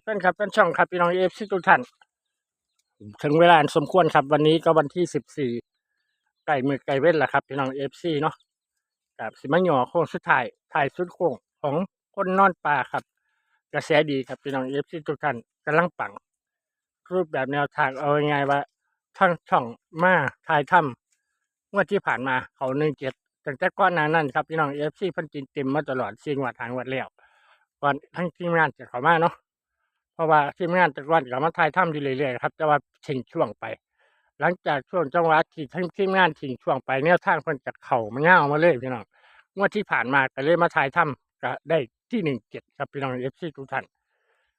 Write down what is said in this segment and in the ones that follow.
เพื่อนครับเพื่อนช่องครับพี่น้องเอฟซีทุกท่านถึงเวลาสมควรครับ วันนี้ก็วันที่สิบสี่ไก่มือไก่เว้นแหละครับพี่น้องเอฟซีเนาะกับสิมาหยอโค้งสุดท้ายถ่ายสุดโค้งของคนนอนปลาครับ กระแสดีครับพี่น้องเอฟซีทุกท่านกำลังปัง รูปแบบแนวทางเอาไงว่าทั้งช่องมาถ่ายทำงวดที่ผ่านมาเขาหนึ่งเจ็ดตั้งแต่ก้อนนานั้นครับพี่น้องเอฟซีพันจินเต็มมาตลอดซีงวัดทางวัดแล้วก่อนทั้งทีมงานจะเข้ามาเนาะ เพราะว่าทีมงานตะวันกับมาถ่ายทำอยู่เรื่อยๆครับแต่ว่าทิ้งช่วงไป หลังจากช่วงจังหวะที่ทั้งทีมงานทิ้งช่วงไปแนวทางเพิ่นจากเข่ามาเง่ามาเลยพี่น้องงวดที่ผ่านมาก็เลยมาถ่ายทำก็ได้ที่หนึ่งเจ็ดครับพี่น้องเอฟซีทุกท่าน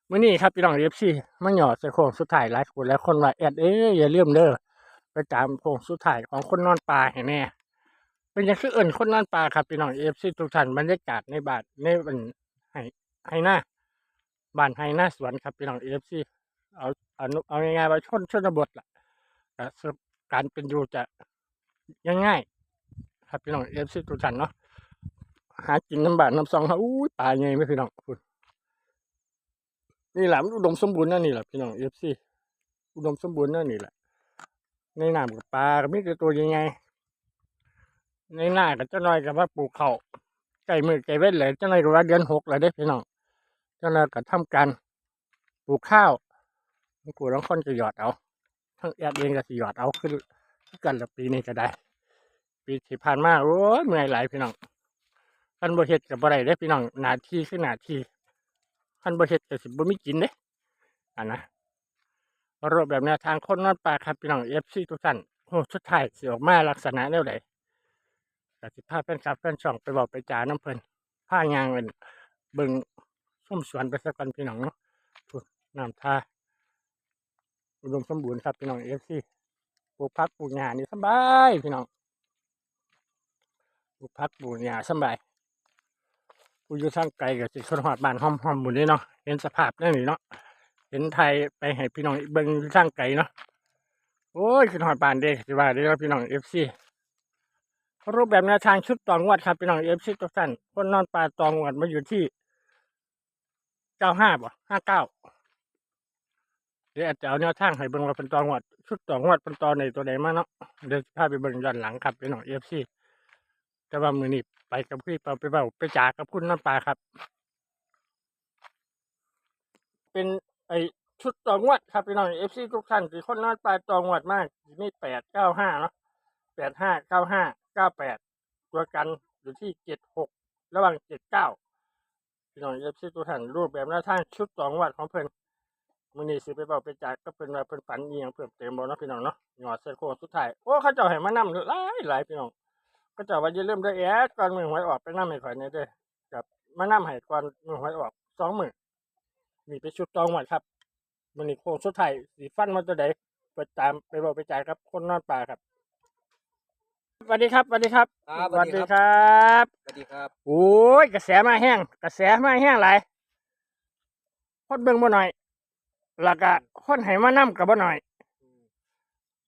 มื้อนี้ครับพี่น้องเอฟซีมาหยอดใส่โค้งสุดท้ายหลายคนแล้วคนว่าแอดเอ้ยอย่าเลื่อมเด้อไปตามโค้งสุดท้ายของคนนอนปลาให้แน่เป็นยังคือเอิ่นคนนอนปลาครับพี่น้องเอฟซีทุกท่านบรรยากาศในบาทในวันให้ให้หน้า บ้านไฮหน้าสวนครับพี่น้องเอฟซีเอาเอาเอาง่ายๆว่าชนชนบทล่ะแต่การเป็นอยู่จะง่ายๆครับพี่น้องเอฟซีทุกท่านเนาะหากินน้ำบานน้ำซองเขาอู้ยตายไงไม่พี่น้องคุณนี่แหละมันอุดมสมบูรณ์นั่นนี่แหละพี่น้องเอฟซีอุดมสมบูรณ์นั่นนี่แหละ ในน้ำกับปลาก็มีแต่ตัวยังไง ในหน้าก็เจะน้อยกับว่าปลูกเขาไก่มือไก่เว้นเลยเจะน้อยก็ว่าเดือนหกเลยเด้พี่น้อง จ้าน้าก็ทำการปลูกข้าวกูต้องคนจะหยอดเอา ทั้งแอดเองก็สิหยอดเอาขึ้นกันละปีนี้ก็ได้ ปีที่ผ่านมาโอ้ยเมื่อยหลายพี่น้องคันบ่เฮ็ดกับบ่ได้เด้พี่น้องหน้าที่คือหน้าที่คันบ่เฮ็ดก็สิบ่มีกินเด้อะนะรูปแบบแนวทางคนนอนปลาครับพี่น้อง FC ทุกท่านโอ้สุดไทยสิออกมาลักษณะแนวใดก็สิภาพาแฟนคลับแฟนช่องไปบอกไปจาน้ำเพิ่นพายางเพิ่นเบิ่ง ส้มสวนไปสักกันพี่น้องเนาะพูดน้ำทาอุดมสมบูรณ์ครับพี่น้องเอฟซีปลูกพักปลูกหญ้านี่สบายพี่น้องปลูกพักปลูกหญ้าสบายผู้อยู่ทางไกลก็สิคนหอดบ้านห้อมห้อมหมุนนี่เนาะเห็นสภาพนั่นนี่เนาะเห็นไทยไปให้พี่น้องเบิ่งอยู่ทางไกลเนาะโอ้ยขึ้นหอดบ้านเด้สิว่าเด้อพี่น้องเอฟซีรูปแบบแนวทางชุดตองวัดครับพี่น้องเอฟซีทุกท่านคนนอนปลาตองวัดมาอยู่ที่ ก้าห้าบ่ห้าเก้าเดี๋ยวอาจจะเอาแนวทางให้เบิ่งว่าเป็นตองวัดชุดตองวัดเป็นตอนในตัวใดมาเนาะเดี๋ยวพาไปเบิ่งย้อนหลังครับพี่น้องเอฟซีแต่ว่ามือนี้ไปกับพี่เปาไปเบาไปจ่ากับคุณน้ำปลาครับ เป็นไอชุดตองวัดครับพี่น้องเอฟซีทุกท่านที่คนน้ำปลาตองวัดมากมีแปดเก้าห้าเนาะแปดห้าเก้าห้าเก้าแปดตัวกันอยู่ที่เจ็ดหกระหว่างเจ็ดเก้า พี่น้องเอฟซีตัวท่านรูปแบบหน้าทางชุดสองวัดของเพิ่นมื้อนี้สิไปเว้าไปจากก็เพิ่นว่าเพิ่นฝันอีหยังเพิ่มเติมบ่เนาะพี่น้องเนาะหยอดใส่โค้งสุดท้ายโอ้เขาเจ้าให้มานำหลายหลายพี่น้องเขาเจ้าว่าอย่าลืมเด้อแอดก่อนมือหวยออกไปนำให้ข่อยแหน่เด้อกับมานำให้ก่อนมือหวยออกสองมื้อนี่เป็นชุดสองวัดครับมื้อนี้โค้งสุดท้ายสิฟันมาตัวใดไปตามไปเว้าไปจ่ายครับคนนอนป่าครับสวัสดีครับสวัสดีครับครับสวัสดีสวัสดีคครัรับส วัสดีครับ โอ้ยกระแสมาแห้งกระแสมาแห้งหลายคนเบิ่งบ่หน่อยแล้วก็คนให้มานํกับบ่หน่อย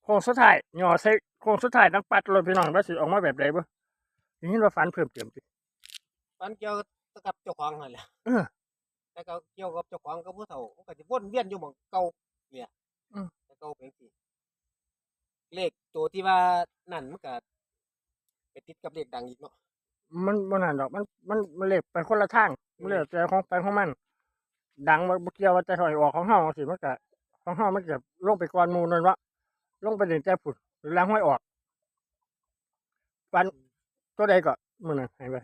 โค้งสุดท้ายย่อใส่โค้งสุดท้ายต้องปัดรถพี่น้องว่าสิออกมาแบบใดบ่อย่างนี้ว่าฝันเพิ่มเติมติฟันเกี่ยวกับเจ้าของนั่นแหละเออแต่ก็เกี่ยวกับเจ้าของกับผู้เฒ่ามันก็สิวนเวียนอยู่หม่องเก่าเนี่ยอืมแต่เก่าเป็นสิเลขตัวที่ว่านั่นมันก็ไปติดกับเลขดังอีกเนาะ มันบ่นั่นดอกมันมันมันเลขไปคนละทางมันเลยแต่ของไปของมัน ดังบ่บ่เกี่ยวว่าจะถอยออกของเฮาสิมันก็ของเฮามันก็ลงไปก่อนหมู่นั่นวะลงไปถึงแต่พุ่นหรือล้างห้อยออกฝันตัวใดก็มื้อนั้นให้ไป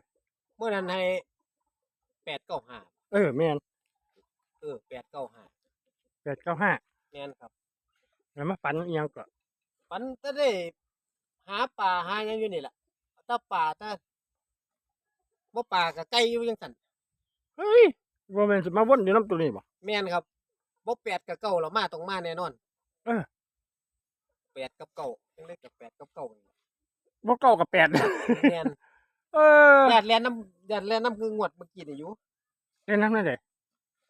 เมื่อนั้นให้895เออแม่นเออ895 895แม่นครับแล้วมาฝันอีหยังก็ฟันก็ได้หาปลาหาหยังอยู่นี่แหละถ้าปลาถ้า บ่ปลาก็ไก่อยู่จังซั่นเฮ้ยว่ามันจะมาวนอยู่น้ำตัวนี้บ่ แม่นครับบ่แปดกับเก้าเรามาต้องมาแน่นอนเออ แปดกับเก้าจังเลยกับแปดกับเก้านี่ล่ะบ่เก้ากับแปด แม่น เออแดดแลนน้ำแดดแลนน้ำคืองวดเมื่อกี้นี่อยู่เล่นน้ำนั่นเลย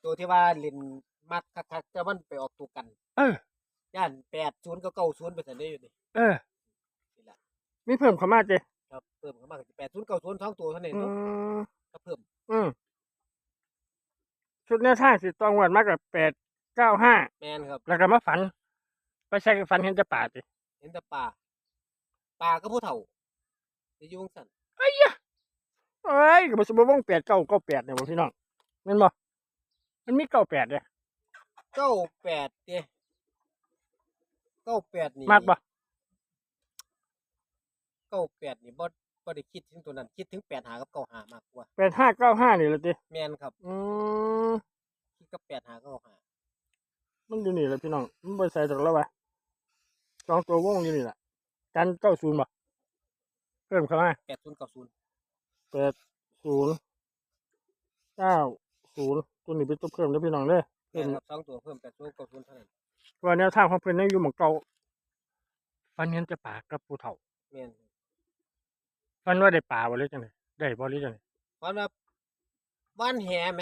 ตัวที่ว่าเล่นมัดคักๆแต่มันไปออกตัวกันเออ ย่านแปดศูนย์กับเก้าศูนย์ไปสันได้อยู่นี่ เออนี่ล่ะมีเพิ่มเข้ามาเจ้ ครับเพิ่มเข้ามาก็แปดศูนย์เก้าศูนย์ท้องตัวเท่านั้นอืเนาะมก็เพิ่มอืมชุดแนวทางสิตองวันมากกับแปดเก้าห้าแมนครับ แล้วก็มาฝัน ไปใช้ฝันเห็นจะป่าสิเห็นแต่ป่าป่าก็ผู้เฒ่าจะอยุ่จั่งสั่นเอ้ยก็บ่สมวงแปดเก้าเก้าแปดเนี่ยบ่พี่น้องแม่นบ่มันมีเก้าแปดเนี่ยเก้าแปดเด้เก้าแปดนี่มากบ่ เก้าแปดนี่บ่บ่ได้คิดถึงตัวนั้น คิดถึงแปดหากับเก้าหามากกว่า แปดห้าเก้าห้านี่แหละติแมนครับอืมคิดกับแปดหาเก้าหามันอยู่นี่แหละพี่น้อง มันบ่ใส่ตกแล้ววะสองตัววงอยู่นี่แหละกันเก้าศูนย์บ่เพิ่มเข้ามาแปดศูนย์เก้าศูนย์แปดศูนย์เก้าศูนย์ตัวนี้เป็นตัวเพิ่มแล้วพี่น้องเด้อแมเพิ่มนครับสองตัวเพิ่มแปดศูนย์เก้าศูนย์เท่านั้นเพราะว่าแนวทางของเพิ่นยังอยู่หม่องเก่าฟันเห็นจะป่ากับผู้เฒ่า แมน ฟันว่าได้ป่าบ่หรือจังไดได้บ่หรือจังไดเพราะว่าว่านแหไหม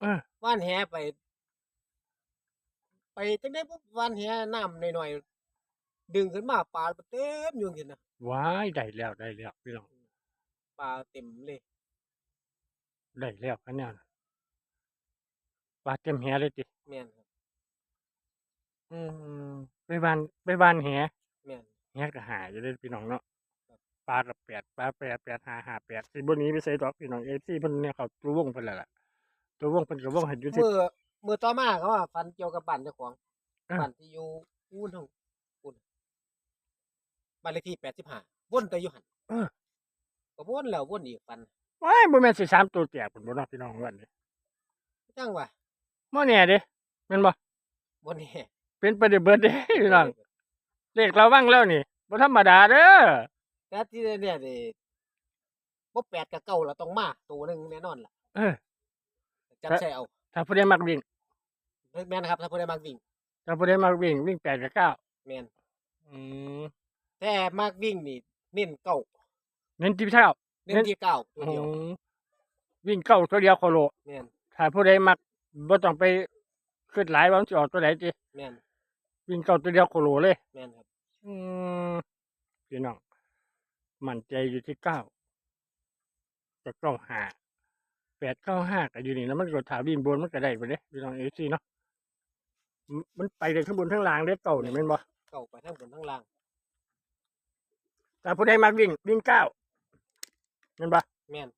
เออว่านแหไป ไปจังได้ปุ๊บว่านแหน้ำหน่อยๆดึงขึ้นมาปลาเต็มอยู่เห็นนะว้ายได้แล้วได้แล้วพี่น้องปลาเต็มเลยได้แล้วอันเนี้ยน่ะปลาเต็มแหเลยติแมนครับอืมไปบ้านไปบ้านแหแมนแหก็หาอยู่เด้อพี่น้องเนาะครับป ลากับแปดปลาแปดแปดหาหาแปดสิบ่หนี้ไปใส่ดอกพี่น้องเอฟซีเพิ่นเนี่ยเขาตัววงเพิ่นแล้วล่ะตัววงเพิ่นก็วงให้อยู่ที่เมื่อเมื่อต่อมาเขาว่าฟันเกี่ยวกับบ้านเจ้าของอ่าบ้านที่อยู่อู้นห้องอุ่นบ้านเลขที่แปดสิบห้าวนแต่อยู่หันเออก็วนแล้ววนอีกฟันว้ายบ่แม่นสิสามตัวแตกเพิ่นบ่เนาะพี่น้องว่านี่จังว่าบ่แน่เด้แม่นบ่วนนี่เป็นไปได้เบิดเด้พี่น้องเลขระวังแล้วนี่บ่ธรรมดาเด้อ แต่ที่เนี่ยนี่บ่แปดกับเก้าเราต้องมาตัวหนึ่งแน่นอนล่ะเออ จับแต่ใช่เอา ถ้าผู้ใดมักวิ่งแม่นครับ ถ้าผู้ใดมักวิ่ง ถ้าผู้ใดมักวิ่งวิ่งแปดกับเก้าแม่นอืมแต่มักวิ่งนี่เน้นเก้าเน้นที่เท้าเน้นที่เก้าตัวเดียวอืมวิ่งเก้าตัวเดียวโคโลแม่นถ้าผู้ใดมักบ่ต้องไปขึ้นหลายว่ามันสิออกตัวไหนติแม่นวิ่งเก้าตัวเดียวโคโลเลยแม่นครับ อืมพี่น้อง มั่นใจอยู่ที่เก้าจะเก้าห้าแปดเก้าห้าก็อยู่นี่แล้วมันก็ถาวิ่งบนมันก็ได้ไปเด้พี่น้องเอซีเนาะมมันไปได้ข้างบนข้างล่างได้เก่านี่แม่นบ่เก้าไปทั้งบนทั้งล่างแต่ผู้ใดมักวิ่งวิ่งเก้าแม่นบ่แม่น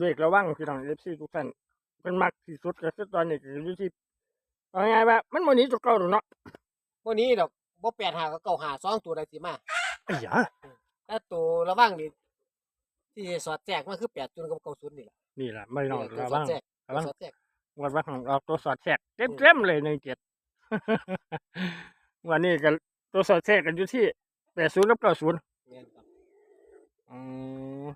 เลขระวังพี่น้องเอฟซีทุกท่านเป็นมักที่สุดก็คือตอนนี้ก็อยู่ที่เอาง่ายๆว่ามันบ่หนีตัวเก่าหรอกเนาะวันนี้ดอกบ่แปดหากับเก้าหาสองตัวใดสิมาไอ้หยา ถ้าตัวระว่างนี่ที่สอดแจกมันคือแปดจุนกับเก้าศูนย์นี่แหละนี่ล่ะไม่น้องตัวระสอวัดงแจกระวัง สอดแจกวันว่าของออกตัวสอดแทรกเต็มๆเลยหนึ่งเจ็ด วันนี้ก็ตัวสอดแทรกกันอยู่ที่แปดศูนย์กับเก้าศูนย์แม่นครับอืม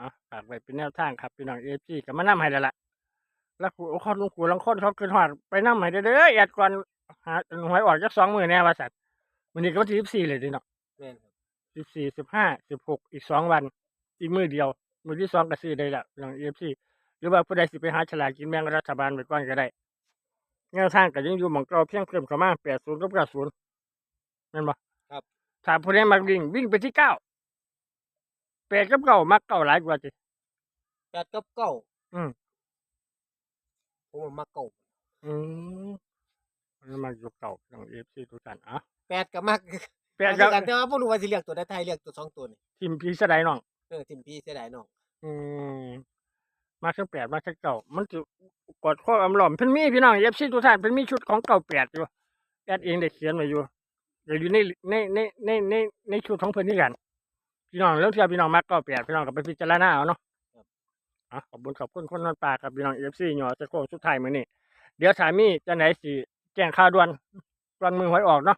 อะฝากไว้เป็นแนวทางครับพี่น้องเอฟซีก็มานํให้แล้วล่ะแล้วครูคนลุงครูลังคนเขาขึ้นหอดไปนํให้เด้อเด้อแอดก่อนหาหวยออกจักสองมือแน่ว่าสัตว์วันนี้ก็วันที่สิบสี่เลยดิเนาะ แม่นครับ สิบสี่สิบห้าสิบหกอีกสองวัน อีกมือเดียว มือที่สองก็ซื้อได้ละพี่น้องเอฟซีหรือว่าผู้ใดสิไปหาฉลากกินแบ่งรัฐบาลไปก่อนก็ได้แนวทางก็ยังอยู่หมองเก่าเพียงเพิ่มเข้ามาแปดศูนย์กับเก้าศูนย์แม่นบ่ครับถ้าผู้ใดมักวิ่งวิ่งไปที่เก้าแปดกับเก้ามักเก้าหลายกว่าจิแปดกับเก้าอืมผมว่ามาเก้าอืมมันมักอยู่เก่าพี่น้องเอฟซีทุกท่านอะแปดกับมัก แปดกักับนแต่ว่าบ่รู้ว่าสิเรียกตัวใดไทยเรียกตัวสองตัวนี่ทีมพีสไดน้องเออทิมพี่เสียดายน้องอืมมาทั้งแปดมาทั้งเก่ามันจะกดข้ออำหลอมเพิ่นมีพี่น้องเอฟซีทุกท่านเพิ่นมีชุดของเก่าแปดอยู่แอดเองได้เขียนไว้อยู่เดี๋ยวอยู่ในในในในในในชุดของเพิ่นนี่กัน พี่น้องแล้วที่พี่น้องมักเก่าแปดพี่น้องก็ไปพิจารณาเอาเนาะอะขอบคุณขอบคุณคนนอนปลาครับพี่น้องเอฟซีหยอจะโค้งสุดท้ายมื้อนี้เดี๋ยวถามีจะไหนสิแจ้งข่าวด่วนด่วนมือหวยออกเนาะ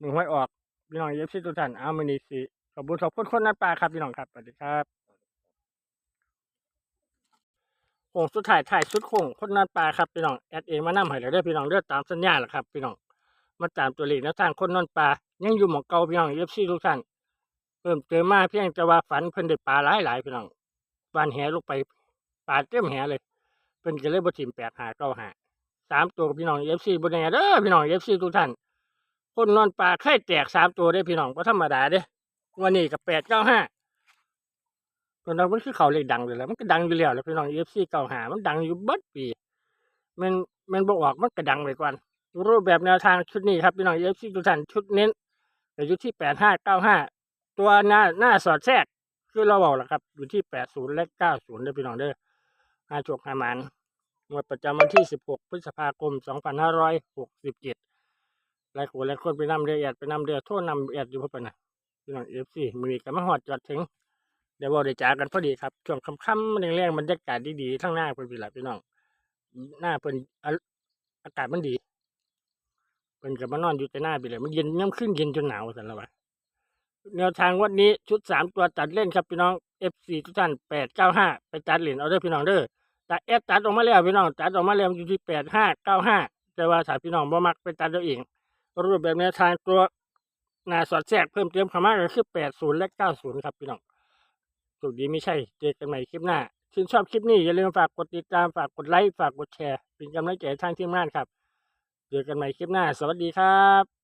มือหวยออก พี่น้องเอฟซีทุกท่านเอามื้อนี้สิขอบคุณขอบคุณคนนอนปลาครับพี่น้องครับสวัสดีครับโค้งสุดท้ายถ่ายสุดโค้งคนนัดปลาครับพี่น้องแอดเองมานำให้แล้วเด้พี่น้องเด้อตามสัญญาแหละครับพี่น้องมาตามตัวเลขแนวทางคนนอนปลายังอยู่หมองเก่าพี่น้องเอฟซีทุกท่านเพิ่มเติมมาเพียงแต่ว่าฝันเพิ่นได้ปลาหลายหลายๆพี่น้องวานแหลงไปปลาเต็มแหเลยเพิ่นก็เลยบ่ถิ่มแปดหาเก้าหาสามตัวพี่น้องเอฟซีบ่แน่เด้อพี่น้องเอฟซีทุกท่าน คนนอนปลาเคยแตกสามตัวได้พี่น้องก็ธรรมดาเด้อวันนี้กับแปดเก้าห้าตอนนั้นมันคือเขาเลยดังเลยแหล้วมันก็ดังอยู่แล้วแล้วพี่น้องเอฟซีเก่าหามันดังอยู่เบิดปีมันมันบอกออกมันก็ดังไปก่อนรูปแบบแนวทางชุดนี้ครับพี่น้องเอฟซีทุกท่านชุดเน้นอยู่ที่แปดห้าเก้าห้าตัวหน้าหน้าสอดแทรกคือเราบอกแหละครับ อยู่ที่แปดศูนย์และเก้าศูนย์เด้พี่น้องเด้อห้าจกห้ามันงวดประจำวันที่สิบหกพฤษภาคมสองพันห้าร้อยหกสิบเจ็ด หลายคนหลายคนไปนำเรือแอดไปนำเรือโทษนำแอดอยู่พบกันนะพี่น้องเอฟซีมือนี้ก็มาหอดจอดถึงเดี๋ยวบอได้จากกันพอดีครับช่วงค่ำๆแรงๆบรรยากาศดีๆทั้งหน้าเพิ่นพี่ละพี่น้องหน้าเพิ่นอากาศมันดีเพิ่นก็มานอนอยู่แต่หน้าไปเลยมันเย็นย่ำขึ้นเย็นจนหนาวสันละวะแนวทางวันนี้ชุดสามตัวตัดเล่นครับพี่น้อง F4 ทุกท่านแปดเก้าห้าไปตัดเหรียญเอาเด้อพี่น้องเด้อแต่เอฟตัดออกมาแล้วพี่น้องตัดออกมาแล้วมันอยู่ที่แปดห้าเก้าห้าแต่ว่าถ้าพี่น้องบ่มักไปตัดเอาเอง รูปแบบแนวทางตัวหนาสอดแทรกเพิ่มเติมคำว่าก็คือแปดศูนย์และเก้าศูนย์ครับพี่น้องสุดดีไม่ใช่ เจอกันใหม่คลิปหน้าชื่นชอบคลิปนี้ อย่าลืมฝากกดติดตามฝากกดไลค์ฝากกดแชร์ เป็นกำลังใจทางทีมงานครับ เจอกันใหม่คลิปหน้า สวัสดีครับ